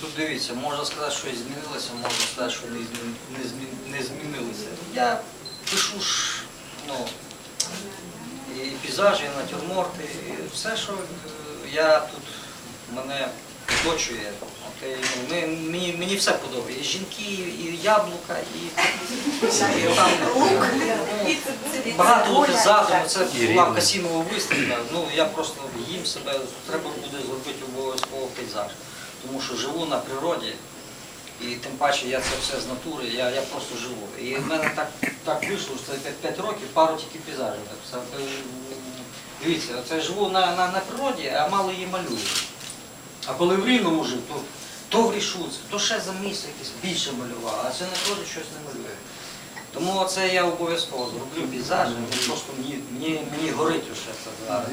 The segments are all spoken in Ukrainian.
тут дивіться, можна сказати, що змінилося, можна сказати, що не, змін- не, змін- не змінилося. Я пишу ж, ну, і пейзажі, і натюрморти, і все, що е, я тут мене оточує. От, і, ну, мені, мені все подобається. І жінки, і яблука, і, і там ну, багато от задуму. Це була Касімова виставка. Ну я просто їм себе треба буде зробити обов'язково пейзаж. Тому що живу на природі. І тим паче я це все з натури, я, я просто живу. І в мене так, так вийшло, що це 5 років, пару тільки пейзажів. Е, Дивіться, це живу на, на, на природі, а мало її малюю. А коли в Рівному жив, то, то в Рішуці, то ще за місце якесь більше малював, а це на природі щось не малює. Тому це я обов'язково зроблю пейзажі, просто мені, мені, мені горить усе це зараз.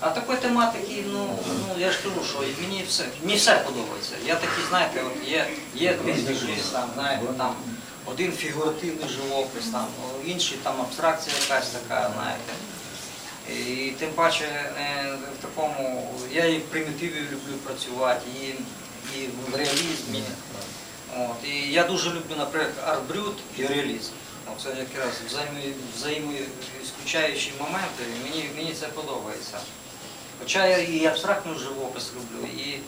А такої тематики, ну, ну я ж кажу, що мені все, мені все подобається. Я такий, знаєте, от є, є пейзажі, там, знаєте, там один фігуративний живопис, там, інший там абстракція якась така, знаєте. І тим паче е, в такому, я і в примітиві люблю працювати, і, і в реалізмі. От, і я дуже люблю, наприклад, арт-брют і реалізм. Це якраз взаємо- взаємоісключаючі моменти, мені, мені це подобається. Хоча я і абстрактний живопис люблю, і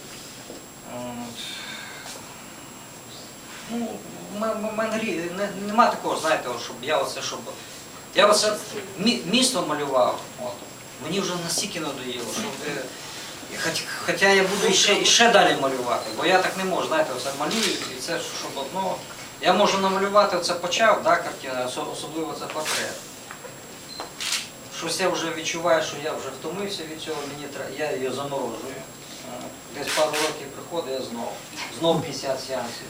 ну, мене нема такого, знаєте, щоб я оце, щоб. Я оце місто малював, от, мені вже настільки надоїло, щоб. е, хоча я буду іще, іще далі малювати, бо я так не можу, знаєте, оце малюю, і це щоб одно. Я можу намалювати, оце почав, да, картина, особливо це портрет. Щось я вже відчуваю, що я вже втомився від цього, мені я її заморожую. Е, Десь пару років приходить, я знов. Знов 50 сеансів.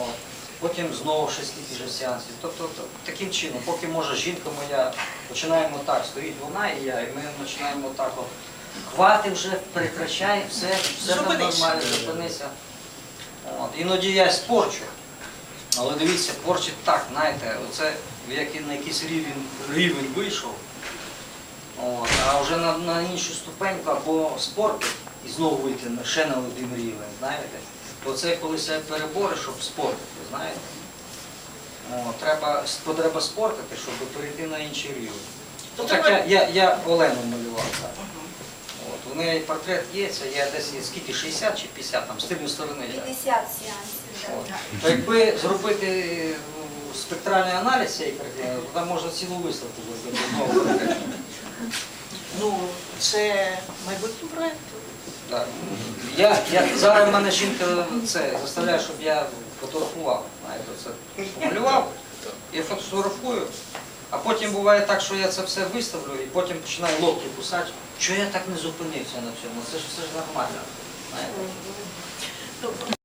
От. Потім знову ще скільки ж сеансів. Тобто таким чином, поки може жінка моя, починаємо так, стоїть вона і я, і ми починаємо так от. Хвати вже, прекращай, все, все там нормально, зупинися. От. Іноді я спорчу. Але дивіться, порчить так, знаєте, оце в який, на якийсь рівень, рівень вийшов, от, а вже на, на іншу ступеньку або спорту і знову вийти на- ще на один рівень, знаєте. То це коли себе перебори, щоб спортити, знаєте. О, треба, треба спортити, щоб перейти на інший рівень. То так треба- я, я, я Олену малював так. От, у неї портрет є, це я десь є скільки, 60 чи 50, там, з тильної сторони. 50 сеансів. То якби зробити ну, спектральний аналіз цієї картини, то там можна цілу виставку зробити. Ну, це майбутній проєкт. Так. Я, я, зараз в мене жінка це, заставляє, щоб я фотографував. Знаєте, це помалював і фотографую. А потім буває так, що я це все виставлю і потім починаю локті кусати. Що я так не зупинився на цьому? Це ж все ж нормально. Знаєте?